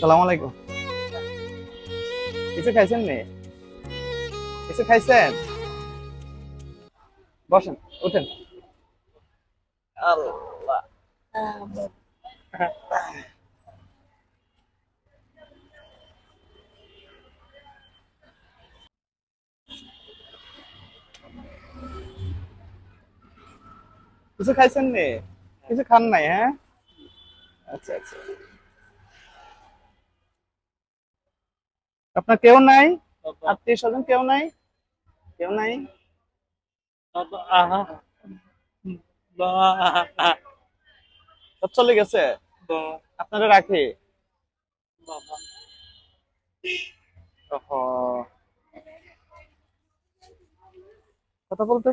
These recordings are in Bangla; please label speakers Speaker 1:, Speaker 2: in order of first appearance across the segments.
Speaker 1: সালাম আলাইকুম। কিছু খাইছেন নে? কিছু খাইছেন? বসেন, উঠেন। কিছু খাইছেন নে? কিছু খান নাই হ্যাঁ? আচ্ছা আচ্ছা। আপনার কেউ নাই? আত্মীয় স্বজন কেউ নাই? কেউ নাই? চলে গেছে? আপনারা রাখি? কথা বলতে?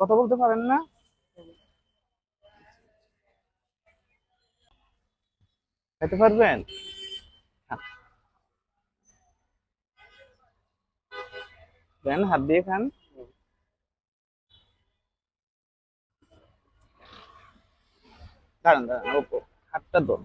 Speaker 1: কথা বলতে পারেন না? খেতে পারবেন? দেন হাত দিয়ে খান। দাঁড়ান দাঁড়ান ওপো হাতটা দোন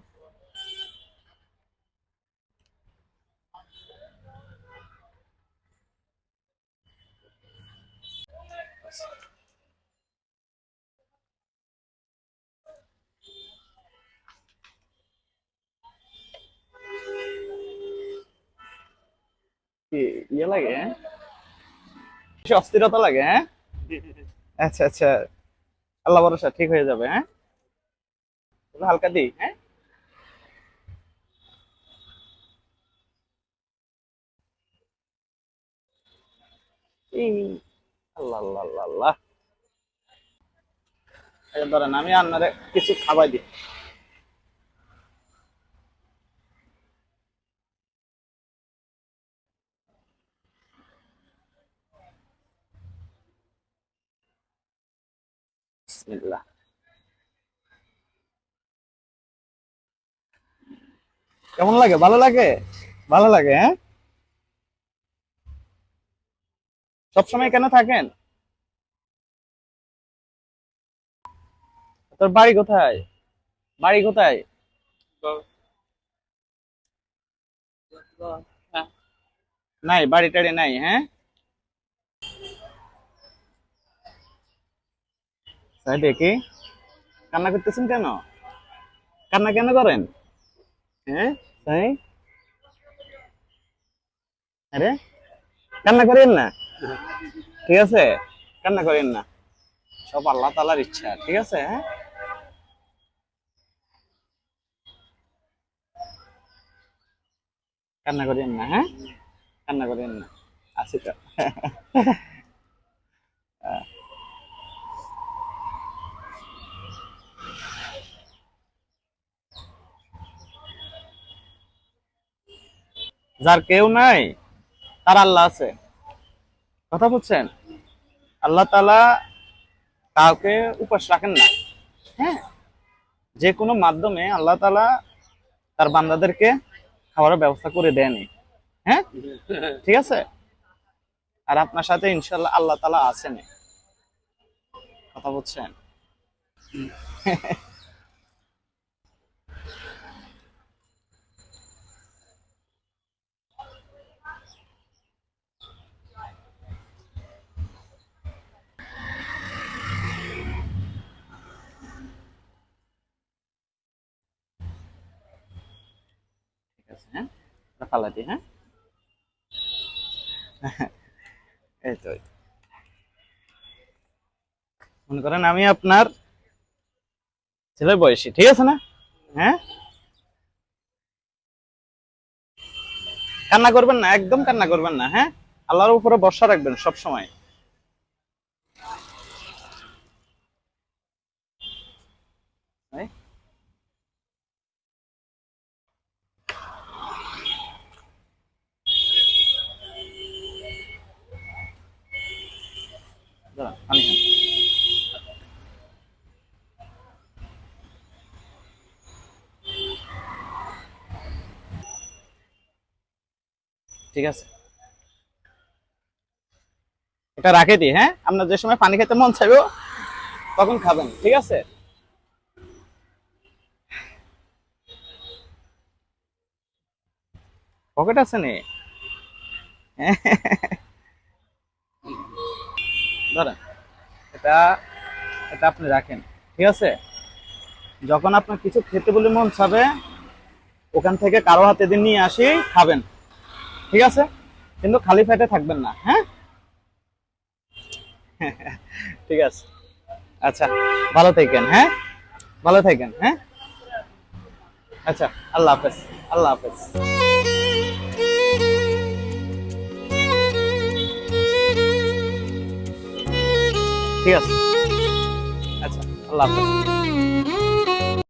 Speaker 1: ইয়ে লাগে? অস্থিরতা লাগে হ্যাঁ? আচ্ছা আচ্ছা। আল্লাহ ভরসা, ঠিক হয়ে যাবে হ্যাঁ? হালকা দিই হ্যাঁ? আল্লাহ আল্লাহ আল্লাহ আমি আপনারে কিছু খাবার দিই। বিসমিল্লাহ। কেমন লাগে? ভালো লাগে? ভালো লাগে হ্যাঁ? সবসময় কেন থাকেন? তোর বাড়ি কোথায়? বাড়ি কোথায়? নাই বাড়ি টাড়ি নাই হ্যাঁ? কান্না করতেছেন কেন? কান্না কেন করেন? হ্যাঁ? তাই? আরে, কান্না করেন না? ঠিক আছে? কান্না করেন না। সব আল্লাহ তালার ইচ্ছা, ঠিক আছে? হ্যাঁ? কান্না করেন না হ্যাঁ? কান্না করেন না। আসি তো। যার কেউ নাই, তার আল্লাহ আছে। কথা বলছেন আল্লাহ তালা কাউকে উপাস রাখেন না। হ্যাঁ? যে কোনো মাধ্যমে আল্লাহ তালা তার বান্দাদেরকে খাওয়ার ব্যবস্থা করে দেয়নি হ্যাঁ? ঠিক আছে? আর আপনার সাথে ইনশাল্লাহ আল্লাহ তালা আছেন। কথা বলছেন হ্যাঁ? দিই হ্যাঁ? এই তো। মনে করেন আমি আপনার ছেলের বয়সী, ঠিক আছে না? হ্যাঁ? কান্না করবেন না, একদম কান্না করবেন না হ্যাঁ? আল্লাহর উপরে ভরসা রাখবেন সব সময় দাঁড়ান, পানি খান। ঠিক আছে? এটা রাখে দিই হ্যাঁ? আপনার যে সময় পানি খেতে মন চাইব, তখন খাবেন, ঠিক আছে? পকেট আছে নি? ধরেন, এটা এটা আপনি রাখেন, ঠিক আছে? যখন আপনার কিছু খেতে বলে মন চাবে, ওখান থেকে কারও হাতে দিন নিয়ে আসি, খাবেন। ঠিক আছে? কিন্তু খালি পেটে থাকবেন না হ্যাঁ? ঠিক আছে। আচ্ছা ভালো থাকেন হ্যাঁ? ভালো থাকেন হ্যাঁ? আচ্ছা আল্লাহ হাফেজ আল্লাহ হাফেজ। ঠিক আছে। আচ্ছা আল্লাহ হাফেজ।